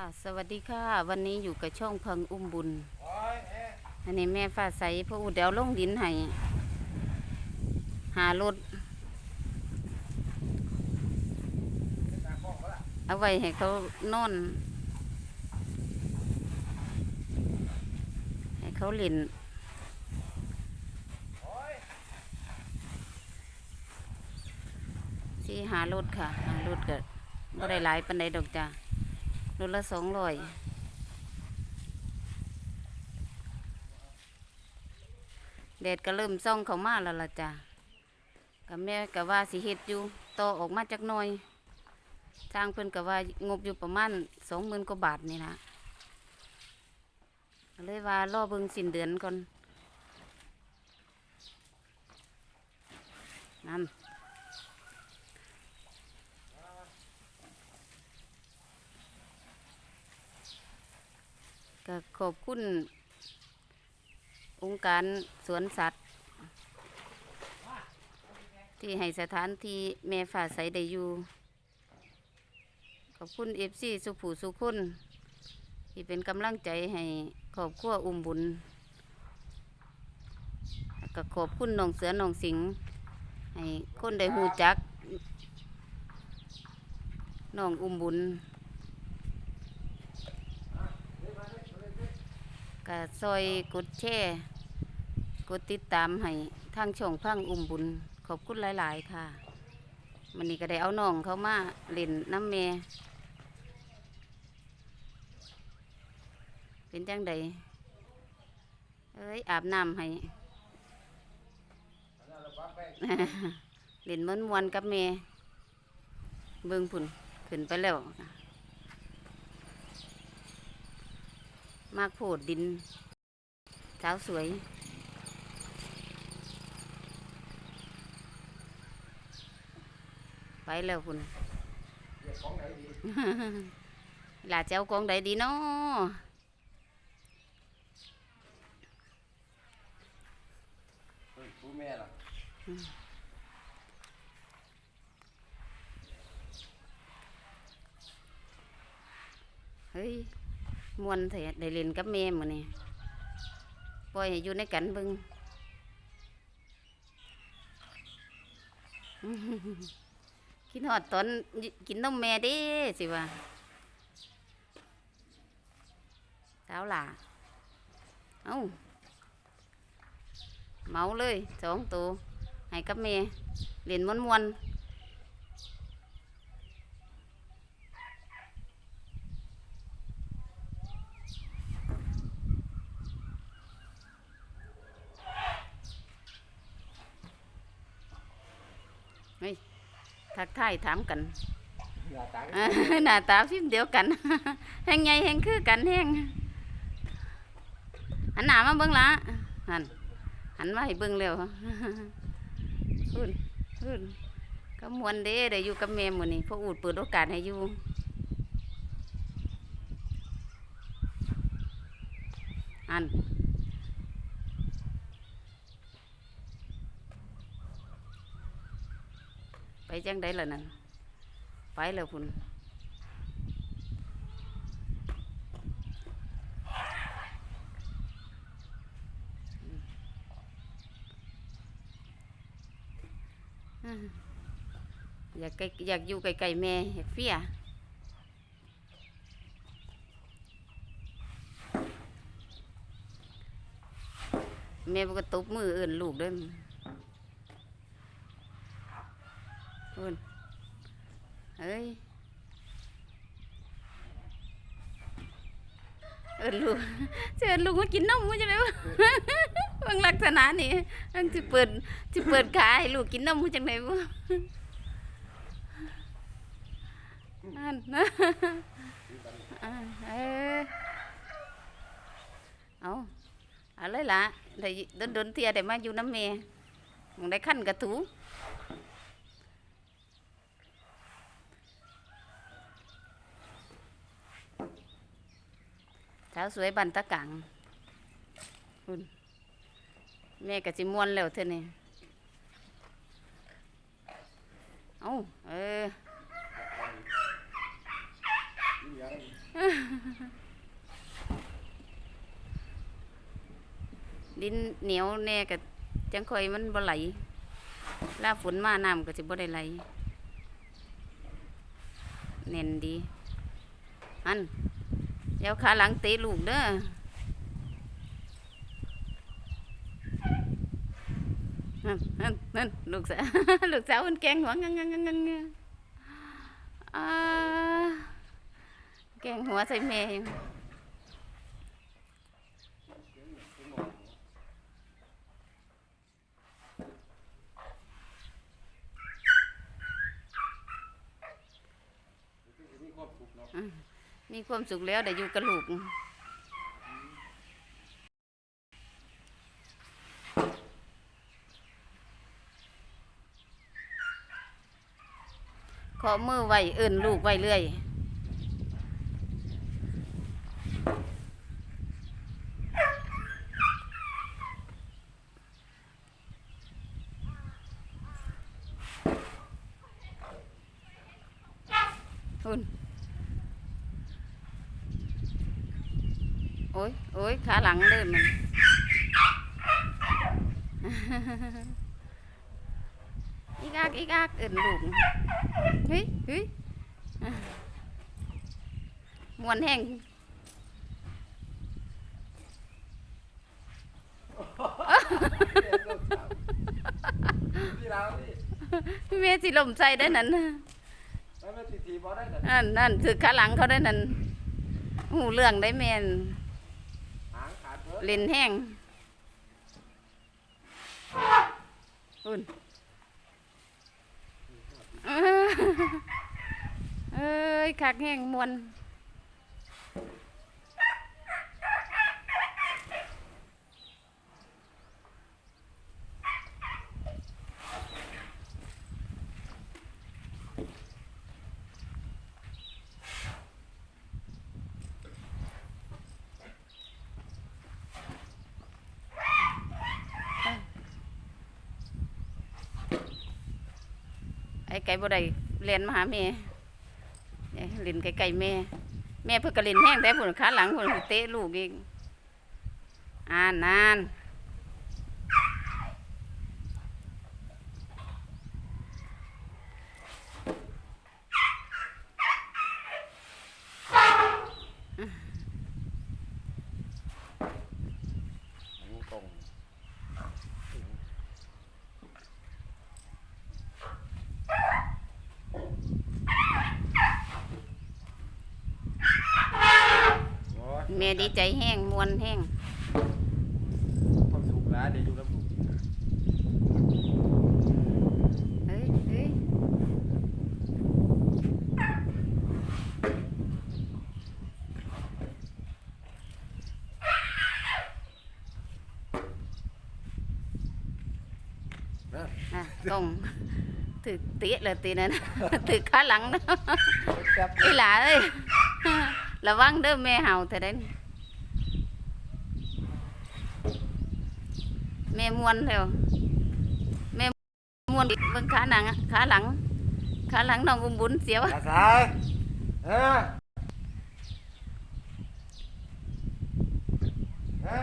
ค่ะ สวัสดีค่ะ วันนี้อยู่กับช่องพิงอุ้มบุญ อันนี้แม่ฟ้าใสพระอุดเดวลงดินให้หารถ เอาไว้ให้เขานอน ให้เขาเล่นที่หารถค่ะ หารถก็บ่ได้หลายปันใดดอกจ้ะ รถละสองร้อยแดดก็เริ่มส่องเข้ามาแล้วล่ะจ้ะกับแม่ก็ว่าสิเฮ็ดอยู่ต่อออกมาจักน่อยทางเพิ่นก็ว่างบอยู่ประมาณสองหมื่นกว่าบาทนี่นะเลยว่ารอเบิ่งสิ้นเดือนก่อนนั่น ก็ขอบคุณ องค์การสวนสัตว์ ที่ให้สถานที่แม่ฝ่าใสได้อยู่ ขอบคุณเอฟซีสุผูสุคุณ ที่เป็นกำลังใจให้ครอบครัวอุ้มบุญก็ขอบคุณน้องเสือน้องสิงให้คนได้หูจักน้องอุ้มบุญ ก็ซอยกดแชร์กดติดตามให้ทางช่องพังอุ้มบุญ ขอบคุณหลาย ๆ ค่ะมันนี้ก็ได้เอาน้องเขามาเล่นน้ำเมเป็นจังใดเอ้ย อาบน้ำให้ เล่นมันมวนๆกับเมเบิ่งพุ่นขึ้นไปแล้ว มากโพดดินสาวสวย ไปแล้วคุณหลาเจ้ากองใดดีเนาะผู้แม่ล่ะเฮ้ย มวนเถอะได้เล่นกับแม่หมดนี่ปล่อยให้อยู่ในกันเบึงกินหอดตอนกินนมแม่ด้สิว่าสาวหล่าเอ้าเมาเลยสองตัวให้กับแม่เล่นมวนมวนๆ เฮ้ย ทักทายถามกันหน้าตาอ่าหน้าตาพิมพ์เดียวกัน แหงไงแหงคือกันแหงหันหน้ามาเบิ่งละหันหันมาให้เบิ่งเร็วพูดพูดก็มวนเด้ได้อยู่กับแม่หมื้อนี้พระอูดเปิดโอกาสให้อยู่อันไป จังไดล่ะนั่นไปแล้วพุ่นอืมอยากไกลอยากอยู่ไกลๆแม่อยากเฟียแม่บ่ก็ตบมือเอื่นลูกเด้อ พุ่นเฮ้ยเอินลูกเชิญลูกมากินนมมั้ยจังไดวะบางลักษณะนี่มันสิเปิดสิเปิดขาให้ลูกกินนมมั้ยจังไดวะนั่นนะอ่าเออเอาเอาเลยล่ะได้ดนดนๆเทียได้มาอยู่น้ำเมมองได้ขั้นกระถู สาวสวยบันตะกังคุณแม่ก็สิมวนแล้วเท่านี้เอาเออดินเหนียวแน่ก็จังคอยมันบ่ไหลลาฝนมาน้ำก็สิบ่ได้ไหลแน่นดีอัน เดี๋ยวขาหลังเตะลูกเด้อนั่นนั่นลูกสาวลูกสาวมันแกงหัวงังงังงังงังแกงหัวใส่แม่อยู่มีความสุขเนาะ มีความสุขแล้วได้อยู่กับลูกขอมือไว้เอิ่นลูกไว้เรื่อยคุณ โอ้ยโอ้ยขาหลังเดินมันอีกากอีกากเอิ่นลูกเฮ้ยเฮ้ยมวนแห้งที่เราที่แม่สิลมใส่ได้นั่นน่ะไม่ไม่ทีทีพอได้แต่นั่นนั่นคือขาหลังเขาได้นั่นหูเรื่องได้แม่นหางขาด เพิ่เล่นแห้งอุ่นเอ้ยคักแห้งมวน ไอ้ไก่บ่ได้เรียนมาหาแม่เรียเล่นไก่ไก่แม่ แม่เพิ่งก็เล่นแห้งแต่ผุนขาหลังผุนเตะลูกเองอ่านนาน ตรงโอ้ย แม่ดีใจแห้งมวนแห้งความสุขแล้วเดี๋ยวอยู่แล้วลูกเอ้ยเอ้ยนะอะกล้องถือเตะเลยตีนั่นถือขาหลังนะแป๊บอีหลาเอ้ย ระวังเด้อแม่เห่าแต่เด้แม่มวนแล้วแม่มวนเบิ่งขาหนังขาหลังขาหลังน้องอุ้มบุญเสียวตาสาเออฮะ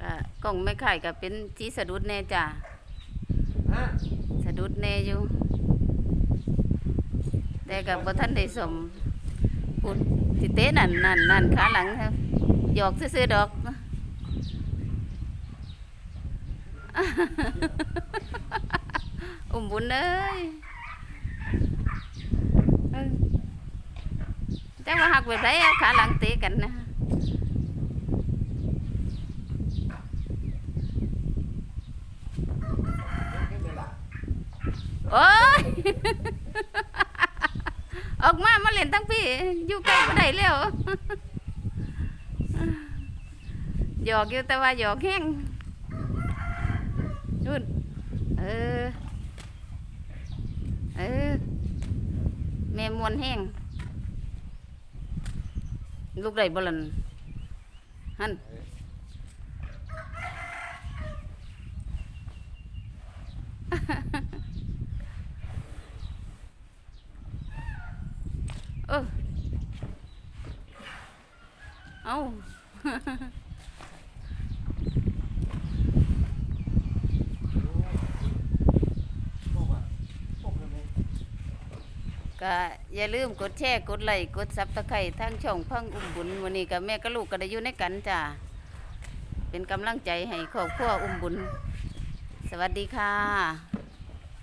ก็กล้องไม่ไข่ก็เป็นที่สะดุดแน่จ้ะฮะสะดุดแน่อยู่ แต่กับบท่านได้สมพูดสิเตะนั่นนั่นนั่นขาหลังครับหยอกซื่อดอกอุ้มบุญเอ้ยเจังว่าหักไปไผเอาขาหลังเตะกันนะขึ้นเลยล่ะโอ้ย ออกมามาเล่ นทั้งพี่อยู่ใกล้บ่ได้แล้วหยอกอยู่แต่ว่าหยอกแห้งนู่นเออ เออแม่มวนแห้งลูกได้บ่ลันหัน ออเอา พวกอะพวกอะไร ก็อย่าลืมกดแชร์กดไลค์กดซับตะไคร้ทั้งช่องพังอุ้มบุญวันนี้กับแม่กับลูกก็ได้อยู่ในกันจ้าเป็นกำลังใจให้ครอบครัวอุ้มบุญ สวัสดีค่ะ